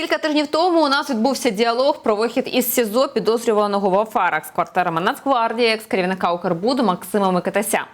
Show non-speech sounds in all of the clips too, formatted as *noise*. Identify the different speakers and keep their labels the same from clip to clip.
Speaker 1: Кілька тижнів тому у нас відбувся діалог про вихід із СІЗО підозрюваного в афарах з квартирами Нацгвардії екс-керівника Укрбуду Максима Микитася.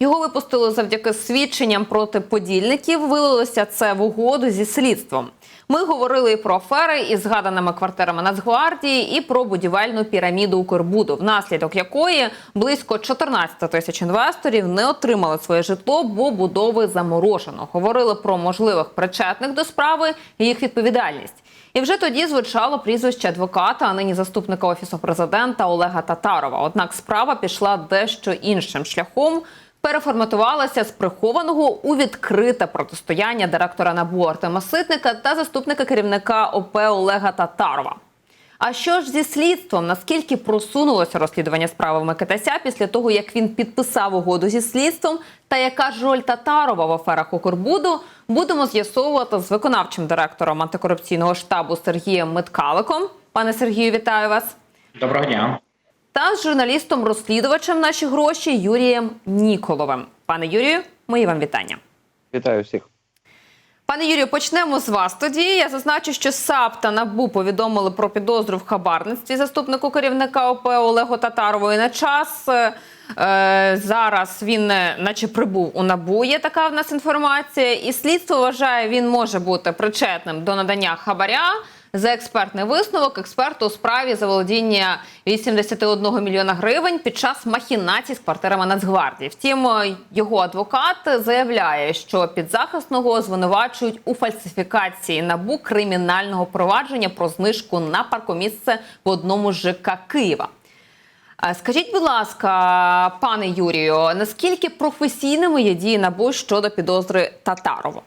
Speaker 1: Його випустили завдяки свідченням проти подільників. Вилилося це в угоду зі слідством. Ми говорили і про афери із згаданими квартирами Нацгвардії, і про будівельну піраміду Укрбуду, внаслідок якої близько 14 тисяч інвесторів не отримали своє житло, бо будови заморожено. Говорили про можливих причетних до справи і їх відповідальність. І вже тоді звучало прізвище адвоката, а нині заступника офісу президента Олега Татарова. Однак справа пішла дещо іншим шляхом. Переформатувалася з прихованого у відкрите протистояння директора НАБУ Артема Ситника та заступника керівника ОП Олега Татарова. А що ж зі слідством? Наскільки просунулося розслідування справи Микитася після того, як він підписав угоду зі слідством, та яка ж роль Татарова в аферах Укрбуду, будемо з'ясовувати з виконавчим директором антикорупційного штабу Сергієм Миткаликом. Пане Сергію, вітаю вас.
Speaker 2: Доброго дня.
Speaker 1: Та з журналістом-розслідувачем наші гроші Юрієм Ніколовим. Пане Юрію, мої вам вітання.
Speaker 3: Вітаю всіх.
Speaker 1: Пане Юрію, почнемо з вас. Тоді я зазначу, що САП та НАБУ повідомили про підозру в хабарництві заступнику керівника ОП Олегу Татарову. І на час е, зараз він, е, наче прибув у НАБУ. Є така в нас інформація, і слідство вважає, він може бути причетним до надання хабаря. За експертний висновок експерту у справі заволодіння 81 мільйона гривень під час махінацій з квартирами Нацгвардії. Втім, його адвокат заявляє, що підзахисного звинувачують у фальсифікації набу кримінального провадження про знижку на паркомісце в одному з ЖК Києва. Скажіть, будь ласка, пане Юрію, наскільки професійними є дії набу щодо підозри Татарова?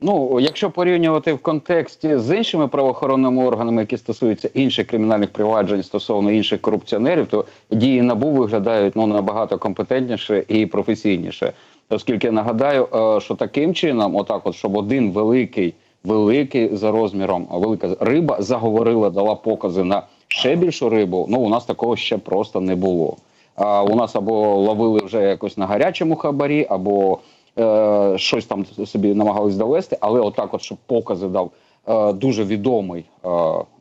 Speaker 3: Ну, якщо порівнювати в контексті з іншими правоохоронними органами, які стосуються інших кримінальних проваджень стосовно інших корупціонерів, то дії набу виглядають ну набагато компетентніше і професійніше. Оскільки нагадаю, е, що таким чином, отак, от щоб один великий, великий за розміром, велика риба заговорила, дала покази на ще більшу рибу. Ну у нас такого ще просто не було. А у нас або ловили вже якось на гарячому хабарі, або е, щось там собі намагались довести, але отак, от щоб покази дав е, дуже відомий е,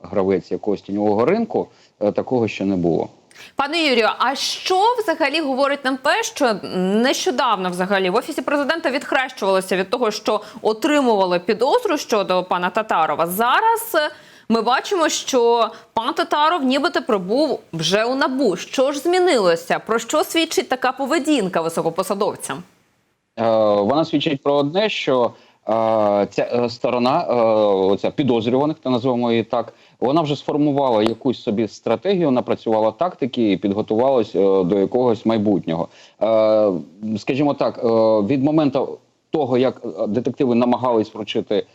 Speaker 3: гравець якогось тіньового ринку, е, такого ще не було.
Speaker 1: Пане Юрію, а що взагалі говорить нам те, що нещодавно взагалі в офісі президента відхрещувалося від того, що отримували підозру щодо пана Татарова? Зараз е, ми бачимо, що пан Татаров нібито пробув вже у набу. Що ж змінилося? Про що свідчить така поведінка високопосадовця?
Speaker 3: Е, вона свідчить про одне, що е, ця е, сторона, оця підозрюваних, та називаємо її так, вона вже сформувала якусь собі стратегію, напрацювала тактики і підготувалась до якогось майбутнього. Скажімо так, від моменту того, як детективи намагались вручити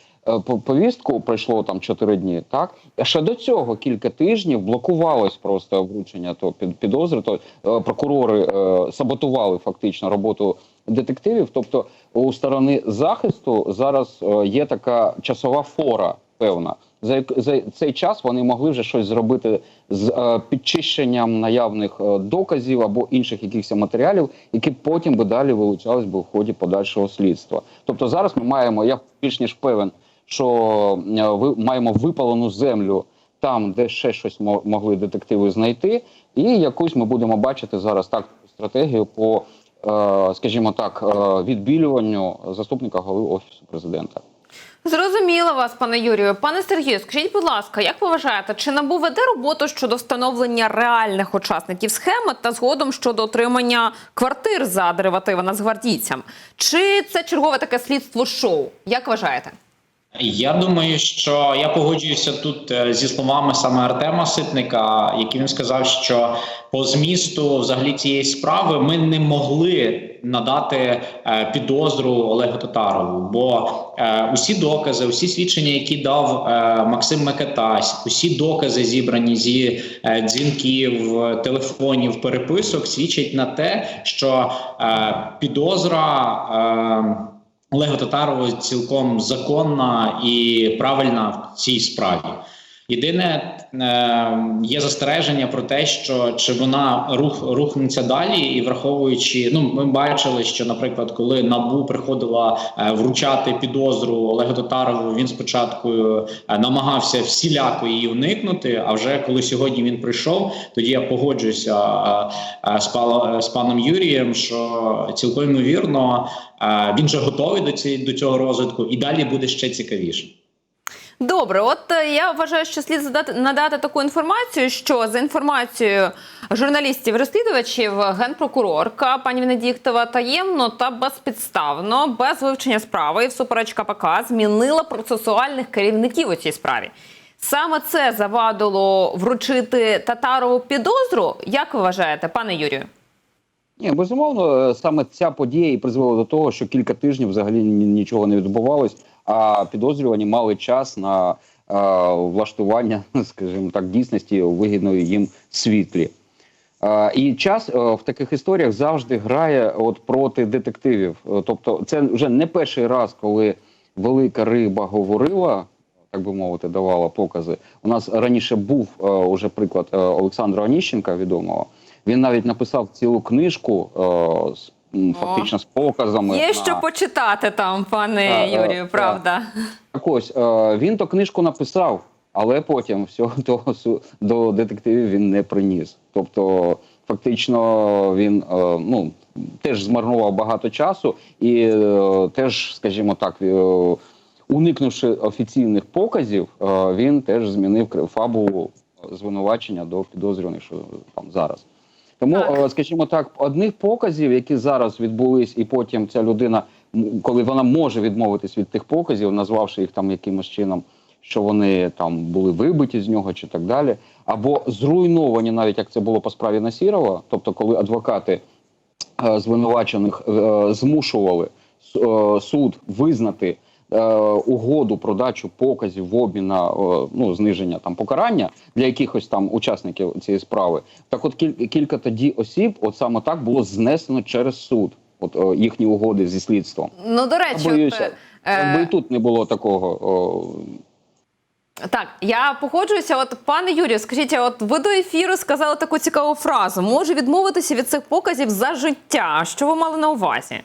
Speaker 3: повістку, пройшло там 4 дні. Так ще до цього кілька тижнів блокувалось просто вручення то під підозри. То прокурори саботували фактично роботу детективів. Тобто, у сторони захисту зараз е, є така часова фора певна. За, за цей час вони могли вже щось зробити з е, підчищенням наявних е, доказів або інших якихось матеріалів, які потім би далі вилучались би в ході подальшого слідства. Тобто зараз ми маємо, я більш ніж певен, що е, ви маємо випалену землю там, де ще щось мо- могли детективи знайти, і якусь ми будемо бачити зараз так стратегію по, скажімо так, е, відбілюванню заступника голови офісу президента.
Speaker 1: Зрозуміло вас, пане Юрію. Пане Сергію, скажіть, будь ласка, як ви вважаєте, чи НАБУ веде роботу щодо встановлення реальних учасників схеми та згодом щодо отримання квартир за деривативи нацгвардійцям? Чи це чергове таке слідство шоу? Як вважаєте?
Speaker 2: Я думаю, що я погоджуюся тут е, зі словами саме Артема Ситника, який він сказав, що по змісту взагалі цієї справи ми не могли надати е, підозру Олегу Татарову, бо е, усі докази, усі свідчення, які дав Максим Микитась, усі докази зібрані зі дзвінків, телефонів, переписок, свідчать на те, що підозра. Олега Татарова цілком законна і правильна в цій справі. Єдине е, є застереження про те, що чи вона рух рухнеться далі, і враховуючи, ну ми бачили, що, наприклад, коли набу приходила е, вручати підозру Олегу Татарову, він спочатку е, намагався всіляко її уникнути. А вже коли сьогодні він прийшов, тоді я погоджуюся е, з, паном Юрієм, що цілком ймовірно він вже готовий до цієї до цього розвитку, і далі буде ще цікавіше.
Speaker 1: Добре, от е, я вважаю, що слід задати надати таку інформацію, що за інформацією журналістів-розслідувачів, генпрокурорка пані Венедіктова таємно та безпідставно, без вивчення справи і всупереч КПК змінила процесуальних керівників у цій справі. Саме це завадило вручити Татарову підозру. Як ви вважаєте, пане Юрію?
Speaker 3: Ні, безумовно, е, саме ця подія і призвела до того, що кілька тижнів взагалі нічого не відбувалось, а підозрювані мали час на влаштування, *laughs* скажімо так, дійсності у вигідної їм світлі. І час е, в таких історіях завжди грає от проти детективів. Е, Тобто, це вже не перший раз, коли велика риба говорила, так би мовити, давала покази. У нас раніше був е, уже приклад Олександра Оніщенка, відомого. Він навіть написав цілу книжку з. Фактично з показами.
Speaker 1: Є
Speaker 3: на-
Speaker 1: що почитати там, пане
Speaker 3: Так, е,
Speaker 1: Юрію,
Speaker 3: так.
Speaker 1: правда?
Speaker 3: Так ось е, він то книжку написав, але потім всього *laughs* того до детективів він не приніс. Тобто, фактично, він е, ну теж змарнував багато часу і е, теж, скажімо так, е, уникнувши офіційних показів, е, він теж змінив фабулу звинувачення до підозрюваних, що там зараз. Тому,
Speaker 1: Так.
Speaker 3: е, скажімо так, одних показів, які зараз відбулись, і потім ця людина, коли вона може відмовитись від тих показів, назвавши їх там якимось чином, що вони там були вибиті з нього чи так далі, або зруйновані, навіть як це було по справі Насірова, тобто, коли адвокати е, звинувачених е, змушували е, суд визнати угоду про дачу показів в обмін на е, ну, зниження там покарання для якихось там учасників цієї справи. Так, от кіль- кілька тоді осіб, от саме так було знесено через суд. От е, їхні угоди зі слідством.
Speaker 1: Ну, до речі,
Speaker 3: боюся,
Speaker 1: е,
Speaker 3: якби і тут не було такого. О,
Speaker 1: Так, я погоджуюся. От пане Юрію, скажіть, от ви до ефіру сказали таку цікаву фразу: може відмовитися від цих показів за життя. Що ви мали на увазі?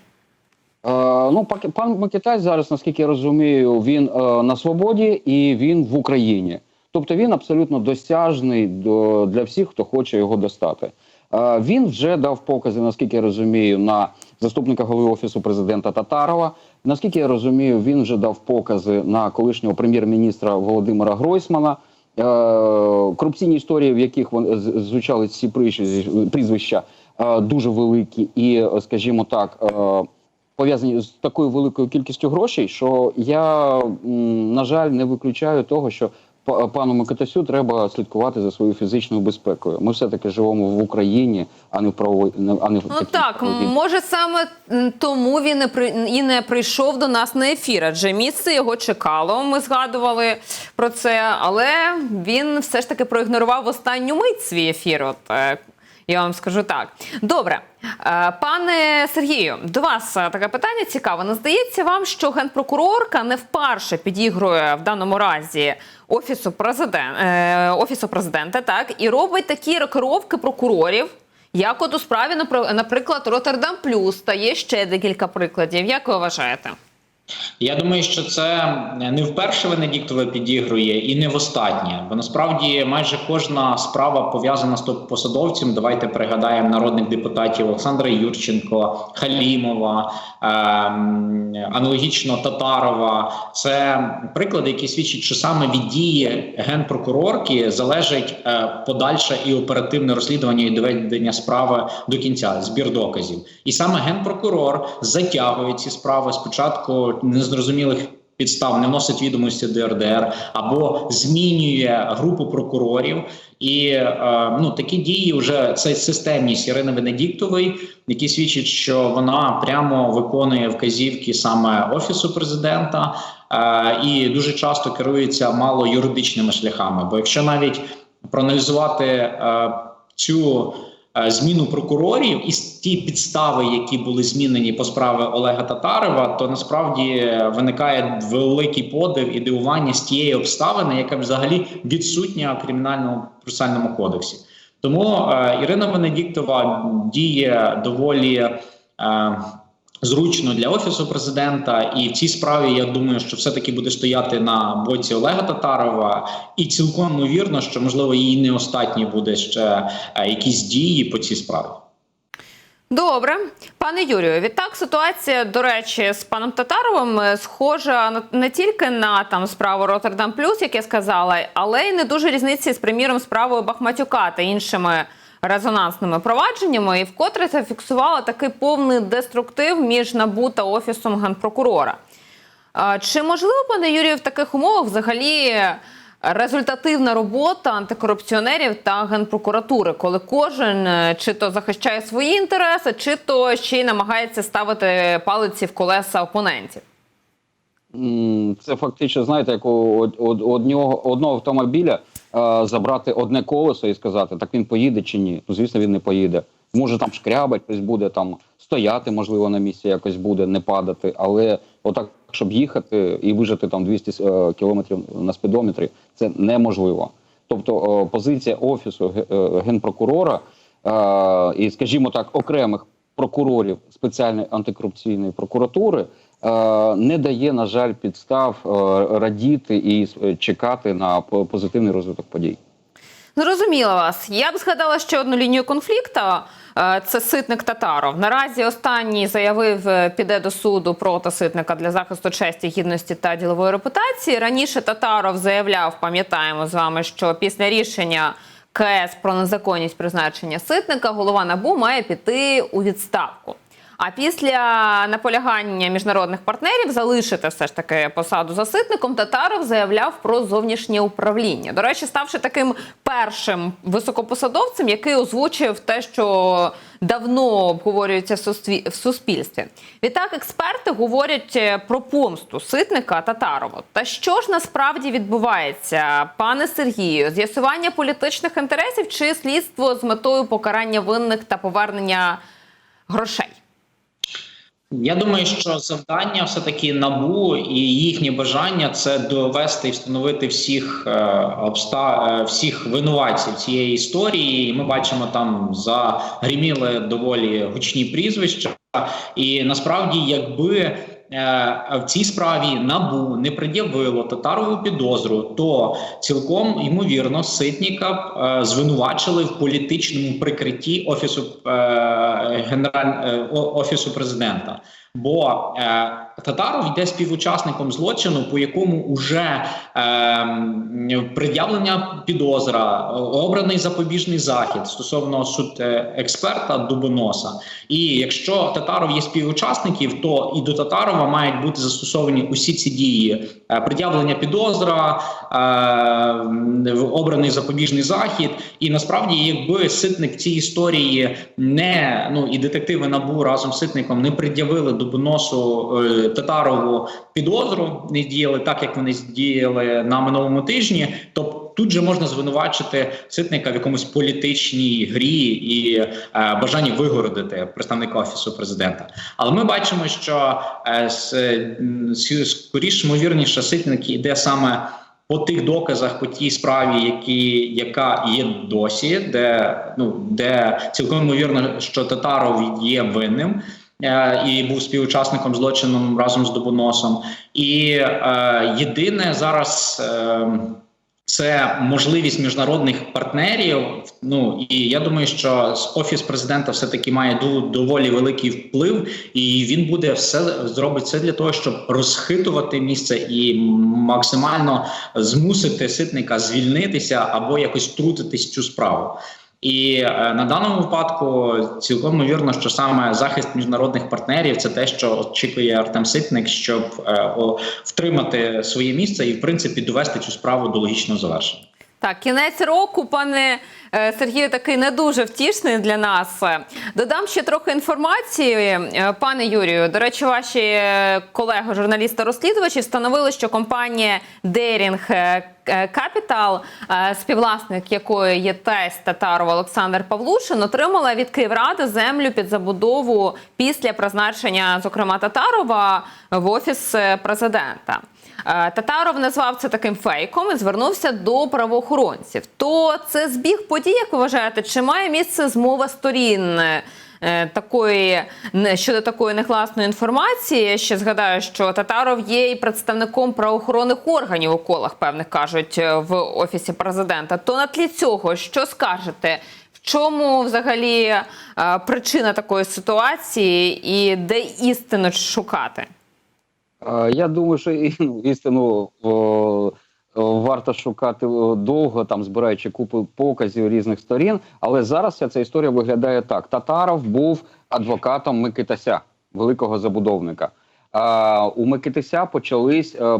Speaker 3: Е, ну, пан Микитай зараз, наскільки я розумію, він е, на свободі і він в Україні. Тобто він абсолютно досяжний до, для всіх, хто хоче його достати. Е, він вже дав покази, наскільки я розумію, на заступника голови офісу президента Татарова. Наскільки я розумію, він вже дав покази на колишнього прем'єр-міністра Володимира Гройсмана. Корупційні історії, в яких вони звучали ці прізвища- дуже великі, і, скажімо так. Пов'язані з такою великою кількістю грошей, що я, на жаль, не виключаю того, що па- пану Микитасю треба слідкувати за своєю фізичною безпекою. Ми все-таки живемо в Україні, а не в правовій, а не в
Speaker 1: Ну так,
Speaker 3: правовій.
Speaker 1: може саме тому він не при і не прийшов до нас на ефір, адже місце його чекало. Ми згадували про це, але він все ж таки проігнорував в останню мить свій ефір. От е, я вам скажу так. Добре, Е, пане Сергію, до вас е, таке питання цікаве. Не здається вам, що генпрокурорка не вперше підігрує в даному разі офісу президента, офісу президента, так і робить такі рокировки прокурорів. Як от у справі, напр- наприклад, Роттердам Плюс та є ще декілька прикладів. Як ви вважаєте?
Speaker 2: Я думаю, що це не вперше Венедіктова підігрує і не востаннє. Бо насправді майже кожна справа пов'язана з топ-посадовцем. Давайте пригадаємо народних депутатів Олександра Юрченко, Халімова, ем, аналогічно Татарова. Це приклади, які свідчать, що саме від дії генпрокурорки залежить е, подальше і оперативне розслідування і доведення справи до кінця, збір доказів. І саме генпрокурор затягує ці справи спочатку незрозумілих. Підстав не вносить відомості до або змінює групу прокурорів, і е, ну такі дії вже це системність Ірини Венедіктової, які свідчать, що вона прямо виконує вказівки саме офісу президента е, і дуже часто керується мало юридичними шляхами. Бо якщо навіть проаналізувати е, цю зміну прокурорів і ті підстави, які були змінені по справі Олега Татарева, то насправді е, виникає великий подив і дивування з тієї обставини, яка взагалі відсутня в кримінальному процесуальному кодексі. Тому е, Ірина Венедіктова діє доволі. Е, Зручно для офісу президента, і в цій справі я думаю, що все таки буде стояти на боці Олега Татарова, і цілком ймовірно, що можливо її не останні буде ще е, якісь дії по цій справі.
Speaker 1: Добре, пане Юрію, відтак ситуація, до речі, з паном Татаровим е, схожа не тільки на там справу Роттердам Плюс, як я сказала, але й не дуже різниці з приміром справою Бахматюка та іншими резонансними провадженнями, і вкотре це фіксувало такий повний деструктив між НАБУ та офісом генпрокурора. Чи можливо, пане Юрію, в таких умовах взагалі результативна робота антикорупціонерів та генпрокуратури, коли кожен е, чи то захищає свої інтереси, чи то ще й намагається ставити палиці в колеса опонентів?
Speaker 3: Це фактично, знаєте, як у од- од- одного, одного автомобіля забрати одне колесо і сказати, так він поїде чи ні. Ну, звісно, він не поїде. Може там шкрябать, хтось буде там стояти, можливо, на місці якось буде, не падати. Але отак, щоб їхати і вижити там 200 е, кілометрів на спідометрі, це неможливо. Тобто е, позиція офісу е, генпрокурора е, і, скажімо так, окремих прокурорів спеціальної антикорупційної прокуратури е, не дає, на жаль, підстав е, радіти і е, чекати на позитивний розвиток подій.
Speaker 1: Зрозуміла вас. Я б згадала ще одну лінію конфлікту. Е, Це ситник Татаров. Наразі останній заявив, е, піде до суду проти ситника для захисту честі, гідності та ділової репутації. Раніше Татаров заявляв, пам'ятаємо з вами, що після рішення КС про незаконність призначення ситника голова набу має піти у відставку. А після наполягання міжнародних партнерів залишити все ж таки посаду заситником, Татаров заявляв про зовнішнє управління. До речі, ставши таким першим високопосадовцем, який озвучив те, що давно обговорюється в суспільстві. Відтак, експерти говорять е, про помсту ситника Татарову. Та що ж насправді відбувається, пане Сергію? З'ясування політичних інтересів чи слідство з метою покарання винних та повернення грошей?
Speaker 2: Я думаю, що завдання все таки набу і їхнє бажання це довести і встановити всіх е, обста... е, всіх винуватців цієї історії. І ми бачимо там загриміли доволі гучні прізвища. І насправді, якби в цій справі набу не пред'явило татарову підозру, то цілком ймовірно ситніка е, звинувачили в політичному прикритті офісу е, генераль е, офісу президента. Бо е, Татаров йде співучасником злочину, по якому уже е, пред'явлення підозра, обраний запобіжний захід стосовно суд е, експерта Дубоноса. І якщо Татаров є співучасників, то і до Татарова мають бути застосовані усі ці дії: Е, пред'явлення підозра, е, обраний запобіжний захід. І насправді, якби ситник в цій історії не ну і детективи набу разом з ситником не пред'явили Дубоносу е, Татарову підозру, не діяли так, як вони діяли на минулому тижні, то тут же можна звинувачити ситника в якомусь політичній грі і е, бажанні вигородити представника офісу президента. Але ми бачимо, що е, скоріш ймовірніше ситник іде саме. По тих доказах, по тій справі, які яка є досі, де ну де цілком ймовірно, що Татаров є винним і був співучасником злочину разом з Дубоносом. І е, єдине зараз. Е, це можливість міжнародних партнерів. Ну і я думаю, що офіс президента все таки має доволі великий вплив, і він буде все зробить все для того, щоб розхитувати місце і максимально змусити ситника звільнитися або якось втрутитись цю справу. І е, на даному випадку цілком ймовірно, що саме захист міжнародних партнерів це те, що очікує Артем Ситник, щоб е, втримати своє місце і в принципі довести цю справу до логічного завершення.
Speaker 1: Так, кінець року, пане е, Сергію, такий не дуже втішний для нас. Додам ще трохи інформації, пане Юрію. До речі, ваші колеги, журналісти-розслідувачі, встановили, що компанія Дерінг Капітал, е, співвласник якої є тесть Татарова Олександр Павлушин, отримала від Київради землю під забудову після призначення, зокрема Татарова, в офіс е, президента. Е, Татаров назвав це таким фейком і звернувся до правоохоронців. То це збіг подій, як ви вважаєте, чи має місце змова сторін? Е, Такої щодо такої негласної інформації, Я ще згадаю, що Татаров є і представником правоохоронних органів у колах, певних кажуть е, в офісі президента. То на тлі цього що скажете? В чому взагалі е, причина такої ситуації і де істину шукати?
Speaker 3: Я думаю, що ну, істину о, варто шукати довго, там збираючи купу показів різних сторін. Але зараз ця історія виглядає так: Татаров був адвокатом Микитася, великого забудовника. А, у Микитися почались е,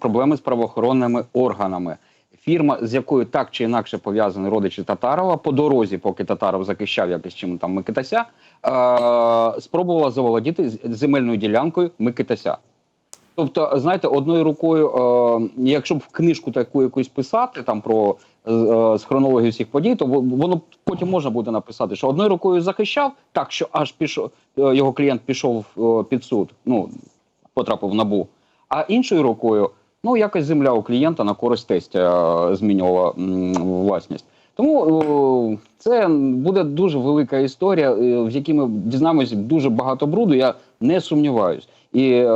Speaker 3: проблеми з правоохоронними органами. Фірма, з якою так чи інакше пов'язані родичі Татарова, по дорозі, поки Татаров захищав якось чим там Микитася, е, спробувала заволодіти земельною ділянкою Микитася. Тобто, знаєте, одною рукою, е, якщо б в книжку таку якусь писати там про е, з хронологію всіх подій, то воно потім можна буде написати, що одною рукою захищав, так що аж пішов е, його клієнт пішов е, під суд, ну потрапив в набу, а іншою рукою, ну якось земля у клієнта на користь тестя е, змінювала м, власність. Тому е, це буде дуже велика історія, е, в якій ми дізнаємось дуже багато бруду. Я не сумніваюсь. І е,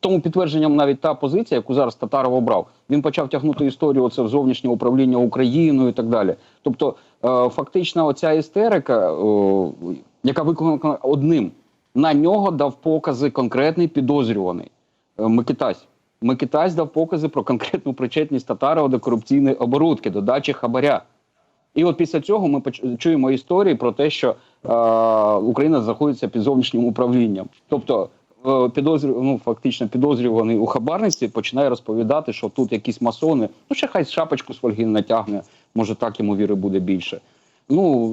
Speaker 3: тому підтвердженням навіть та позиція, яку зараз Татаров обрав, він почав тягнути історію оце в зовнішнє управління Україною і так далі. Тобто, е, фактично, оця істерика, е, яка виконана одним, на нього дав покази конкретний підозрюваний е, Микитась. Микитась дав покази про конкретну причетність Татарова до корупційної оборудки, до дачі хабаря. І от після цього ми чуємо історії про те, що е, Україна знаходиться під зовнішнім управлінням. Тобто, підозрю, ну, фактично підозрюваний у хабарниці починає розповідати, що тут якісь масони, ну ще хай шапочку з фольги натягне, може так йому віри буде більше. Ну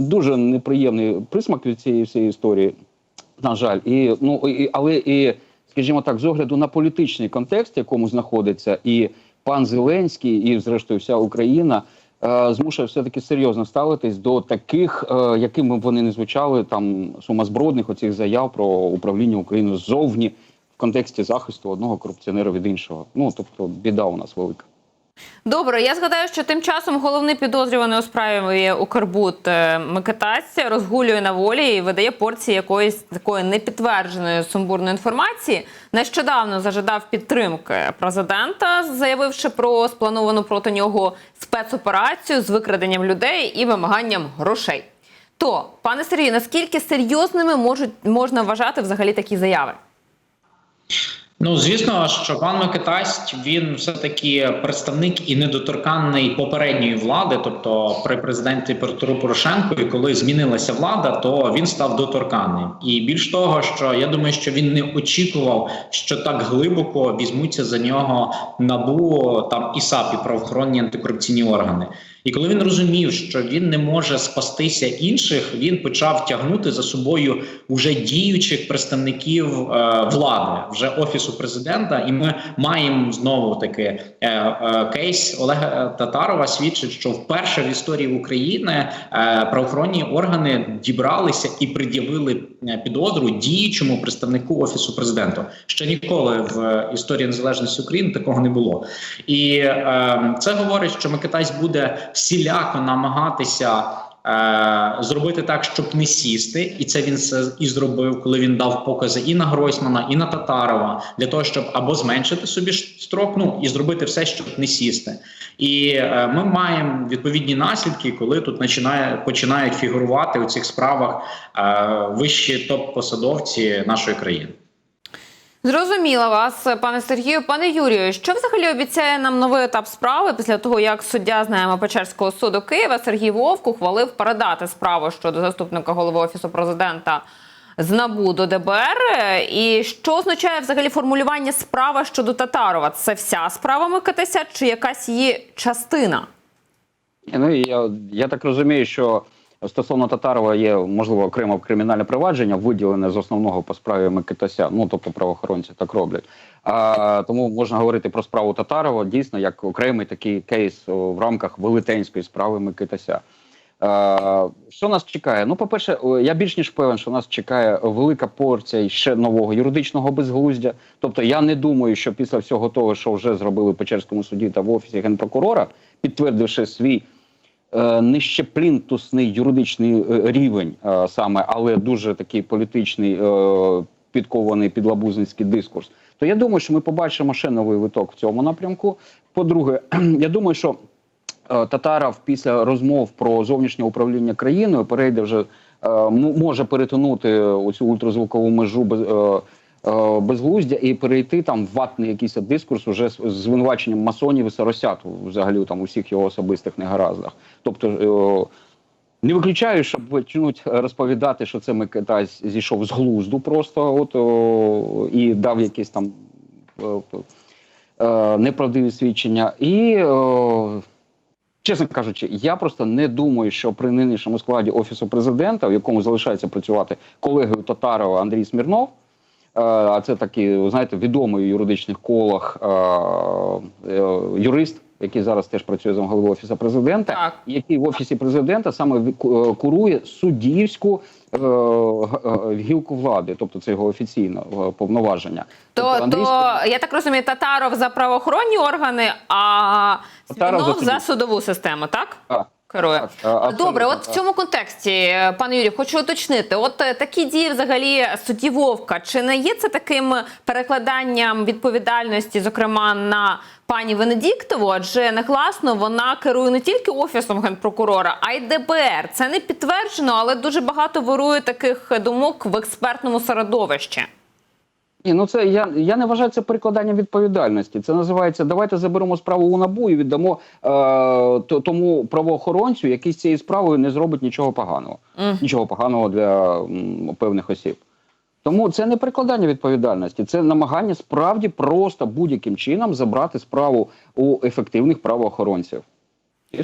Speaker 3: дуже неприємний присмак від цієї всієї історії, на жаль. І, ну, і, але і, скажімо так, з огляду на політичний контекст, в якому знаходиться і пан Зеленський, і, зрештою, вся Україна е, змушує все-таки серйозно ставитись до таких, е, якими б вони не звучали, там сумасбродних оцих заяв про управління Україною ззовні в контексті захисту одного корупціонера від іншого. Ну тобто біда у нас велика.
Speaker 1: Добре, я згадаю, що тим часом головний підозрюваний у справі Укрбуд е, Микитась розгулює на волі і видає порції якоїсь такої непідтвердженої сумбурної інформації. Нещодавно зажадав підтримки президента, заявивши про сплановану проти нього спецоперацію з викраденням людей і вимаганням грошей. То, пане Сергію, наскільки серйозними можуть можна вважати взагалі такі заяви?
Speaker 2: Ну звісно, що пан Микитась він все таки представник і недоторканний попередньої влади, тобто при президенті Петру Порошенку, і коли змінилася влада, то він став доторканним. І більш того, що я думаю, що він не очікував, що так глибоко візьмуться за нього набу там і САП, і правоохоронні антикорупційні органи. І коли він розумів, що він не може спастися інших, він почав тягнути за собою уже діючих представників е, влади, вже офісу президента. І ми маємо знову таки е, е, кейс Олега Татарова свідчить, що вперше в історії України е, правоохоронні органи дібралися і пред'явили е, підозру діючому представнику офісу президента. Ще ніколи в е, історії незалежності України такого не було. І е, це говорить, що Микитась буде всіляко намагатися. Е, зробити так, щоб не сісти, і це він і зробив, коли він дав покази і на Гройсмана, і на Татарова для того, щоб або зменшити собі строк, ну і зробити все, щоб не сісти. І е, ми маємо відповідні наслідки, коли тут починає починають фігурувати у цих справах е, вищі топ-посадовці нашої країни.
Speaker 1: Зрозуміла вас, пане Сергію. Пане Юрію, що взагалі обіцяє нам новий етап справи після того, як суддя знаємо Печерського суду Києва Сергій Вовк ухвалив передати справу щодо заступника голови офісу президента з НАБУ до ДБР? І що означає взагалі формулювання справа щодо Татарова? Це вся справа Микитися чи якась її частина?
Speaker 3: Ну я, я так розумію, що Стосовно Татарова є можливо окреме кримінальне провадження, виділене з основного по справі Микитася. Ну тобто правоохоронці так роблять. А, тому можна говорити про справу Татарова дійсно як окремий такий кейс в рамках велетенської справи Микитася. Е, Що нас чекає? Ну, по-перше, я більш ніж певен, що нас чекає велика порція ще нового юридичного безглуздя. Тобто, я не думаю, що після всього того, що вже зробили в Печерському суді та в офісі генпрокурора, підтвердивши свій е, нижчеплінтусний юридичний е, рівень, е, саме, але дуже такий політичний, е, підкований підлабузницький дискурс, то я думаю, що ми побачимо ще новий виток в цьому напрямку. По-друге, *clears throat* я думаю, що Татаров після розмов про зовнішнє управління країною перейде вже може перетинути оцю ультразвукову межу без, безглуздя і перейти там в ватний якийсь дискурс уже з звинуваченням масонів і соросят взагалі там у всіх його особистих негараздах. Тобто. е, не виключаю, щоб почнуть розповідати, що це Микита зійшов з глузду просто, от і дав якісь там е, е, неправдиві свідчення. І, е, чесно кажучи, я просто не думаю, що при нинішньому складі офісу президента, в якому залишається працювати колегою Татарова Андрій Смірнов. Е, А це такий, знаєте, відомий у юридичних колах е, е, юрист, який зараз теж працює за головою офісу президента,
Speaker 1: Так.
Speaker 3: який в офісі президента саме курує суддівську е, гілку влади, тобто це його офіційне повноваження.
Speaker 1: То,
Speaker 3: Тобто Андрій
Speaker 1: то я так розумію, Татаров за правоохоронні органи, а
Speaker 3: Татаров за
Speaker 1: Смірнов за, судову систему, так?
Speaker 3: Так,
Speaker 1: Керує.
Speaker 3: а,
Speaker 1: Добре, от в цьому контексті, е, пане Юрію, хочу уточнити: от е, такі дії взагалі судді Вовка, чи не є це таким перекладанням відповідальності, зокрема на пані Венедіктову? Адже негласно вона керує не тільки офісом генпрокурора, а й ДБР. Це не підтверджено, але дуже багато вирує таких думок в експертному середовищі.
Speaker 3: Ні, ну це я, я не вважаю це перекладанням відповідальності. Це називається давайте заберемо справу у набу і віддамо е, тому правоохоронцю, який з цією справою не зробить нічого поганого, нічого поганого для м, певних осіб. Тому це не перекладання відповідальності, це намагання справді просто будь-яким чином забрати справу у ефективних правоохоронців.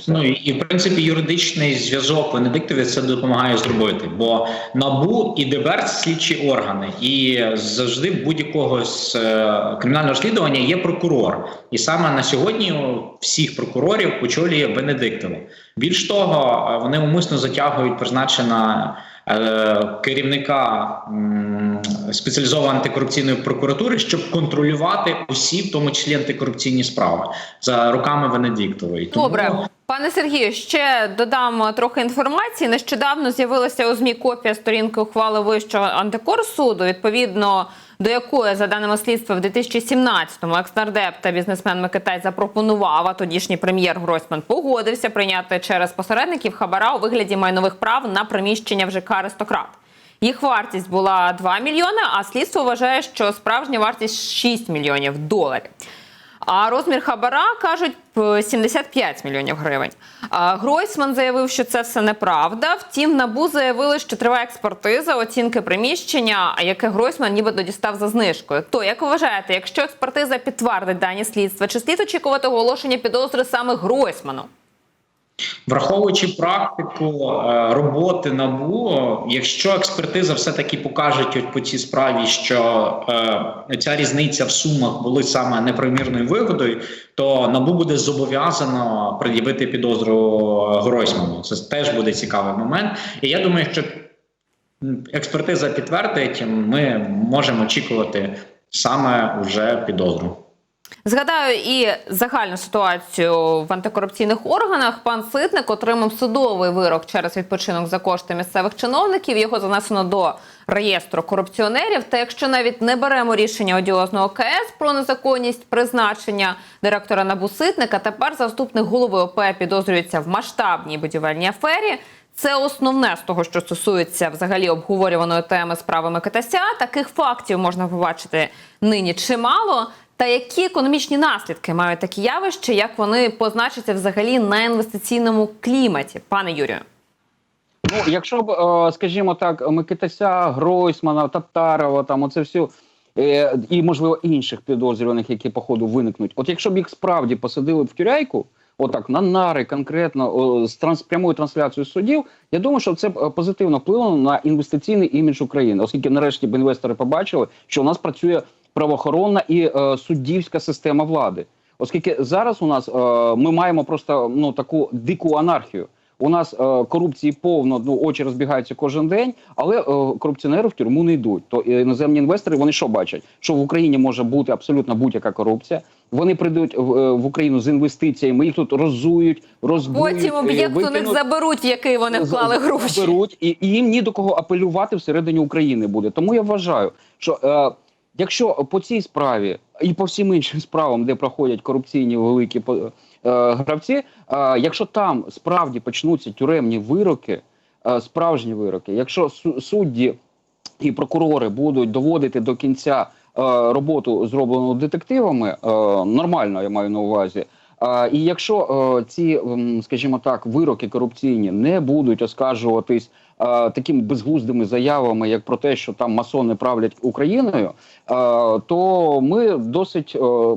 Speaker 2: Ну і, в принципі юридичний зв'язок Венедиктові це допомагає зробити, бо набу і ДБР – слідчі органи, і завжди будь-якого з е, кримінального розслідування є прокурор. І саме на сьогодні всіх прокурорів очолює Венедиктова. Більш того, е, вони умисно затягують призначена е, керівника спеціалізованої антикорупційної прокуратури, щоб контролювати усі, в тому числі антикорупційні справи за руками Венедиктової. Тому-
Speaker 1: Добре, пане Сергію, ще додам трохи інформації. Нещодавно з'явилася у змі копія сторінки ухвали Вищого антикорсуду, відповідно до якої, за даними слідства, в 2017-му екснардеп та бізнесмен Микитай запропонував, а тодішній прем'єр Гройсман погодився прийняти через посередників хабара у вигляді майнових прав на приміщення в ЖК Аристократ. Їх вартість була 2 мільйони, а слідство вважає, що справжня вартість 6 мільйонів доларів. А розмір хабара кажуть 75 мільйонів гривень. Гройсман заявив, що це все неправда. Втім, набу заявили, що триває експертиза оцінки приміщення, яке Гройсман нібито дістав за знижкою. То як вважаєте, якщо експертиза підтвердить дані слідства, чи слід очікувати оголошення підозри саме Гройсману?
Speaker 2: Враховуючи практику е, роботи набу, якщо експертиза все таки покаже от по цій справі, що е, ця різниця в сумах були саме неправомірною вигодою, то набу буде зобов'язано пред'явити підозру Гройсману. Це теж буде цікавий момент. І я думаю, м, експертиза підтвердить, ми можемо очікувати саме вже підозру.
Speaker 1: Згадаю і загальну ситуацію в антикорупційних органах. Пан Ситник отримав судовий вирок через відпочинок за кошти місцевих чиновників. Його занесено до реєстру корупціонерів. Та якщо навіть не беремо рішення одіозного КС про незаконність призначення директора НАБУ Ситника, тепер заступник голови ОП підозрюється в масштабній будівельній афері. Це основне з того, що стосується взагалі обговорюваної теми справи Микитася. Таких фактів можна побачити нині чимало. Та які економічні наслідки мають такі явища, як вони позначаться взагалі на інвестиційному кліматі, пане Юрію?
Speaker 3: Ну, якщо б, е, скажімо так, Микитася, Гройсмана, Татарова, там оце все. е, І, можливо, інших підозрюваних, які по ходу виникнуть. От якщо б їх справді посадили в тюряйку, отак на нари конкретно з транс прямою трансляцією судів. Я думаю, що це б, е, позитивно вплинуло на інвестиційний імідж України, оскільки нарешті б інвестори побачили, що у нас працює правоохоронна і е, суддівська система влади. Оскільки зараз у нас е, ми маємо просто ну таку дику анархію. У нас е, корупції повно, ну очі розбігаються кожен день, але е, корупціонери в тюрму не йдуть. То іноземні інвестори вони що бачать? Що в Україні може бути абсолютно будь-яка корупція. Вони прийдуть в, е, в Україну з інвестиціями, їх тут розують, розбують.
Speaker 1: Потім
Speaker 3: е,
Speaker 1: об'єкт у них заберуть, в який вони вклали гроші.
Speaker 3: Беруть, і, і їм ні до кого апелювати всередині України буде. Тому я вважаю, що е, якщо по цій справі і по всім іншим справам, де проходять корупційні великі е, гравці, е, якщо там справді почнуться тюремні вироки, е, справжні вироки, якщо судді і прокурори будуть доводити до кінця е, роботу, зроблену детективами, е, нормально я маю на увазі. А, і якщо е, ці, скажімо так, вироки корупційні не будуть оскаржуватись е, такими безглуздими заявами, як про те, що там масони правлять Україною, е, то ми досить е,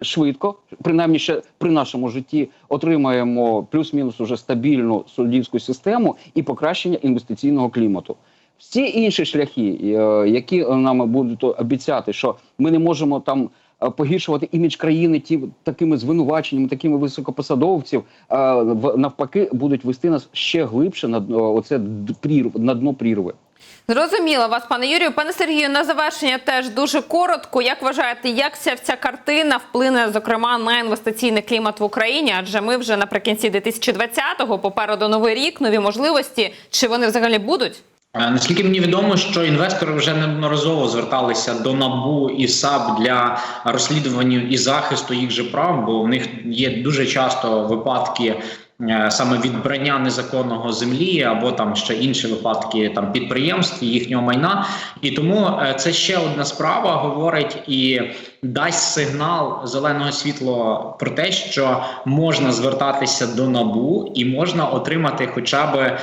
Speaker 3: швидко, принаймні ще при нашому житті, отримаємо плюс-мінус уже стабільну суддівську систему і покращення інвестиційного клімату. Всі інші шляхи, е, які нам будуть обіцяти, що ми не можемо там е, погіршувати імідж країни ті такими звинуваченнями, такими високопосадовців, е, навпаки, будуть вести нас ще глибше на оце на дно прірви.
Speaker 1: Зрозуміла вас, пане Юрію. Пане Сергію, на завершення теж дуже коротко. Як вважаєте, як ця вся картина вплине, зокрема, на інвестиційний клімат в Україні? Адже ми вже наприкінці 2020-го, попереду новий рік, нові можливості. Чи вони взагалі будуть?
Speaker 2: Е, Наскільки мені відомо, що інвестори вже неодноразово зверталися до НАБУ і САП для розслідування і захисту їх же прав, бо в них є дуже часто випадки. е, Саме відбрання незаконного землі або там ще інші випадки там підприємств їхнього майна, і тому е, це ще одна справа говорить і дасть сигнал зеленого світла про те, що можна звертатися до набу і можна отримати хоча б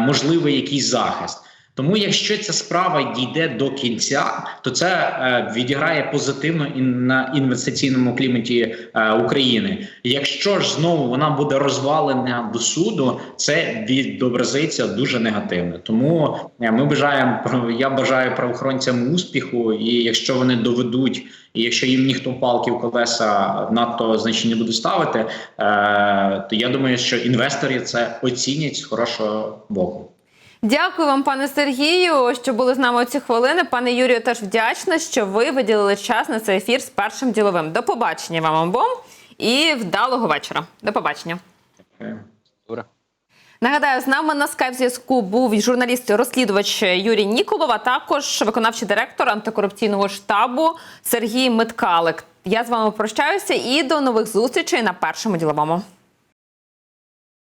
Speaker 2: можливий якийсь захист. Тому, якщо ця справа дійде до кінця, то це е, відіграє позитивно і на інвестиційному кліматі е, України. Якщо ж знову вона буде розвалена до суду, це відобразиться дуже негативно. Тому е, ми бажаємо я бажаю правоохоронцям успіху, і якщо вони доведуть, і якщо їм ніхто палки в колеса надто значні не буде ставити, е, то я думаю, що інвестори це оцінять з хорошого боку.
Speaker 1: Дякую вам, пане Сергію, що були з нами у ці хвилини. Пане Юрію, теж вдячна, що ви виділили час на цей ефір з першим діловим. До побачення вам обом і вдалого вечора. До побачення.
Speaker 3: Добре.
Speaker 1: Нагадаю, з нами на скайп зв'язку був журналіст-розслідувач Юрій Ніколов, а також виконавчий директор антикорупційного штабу Сергій Миткалик. Я з вами прощаюся і до нових зустрічей на першому діловому.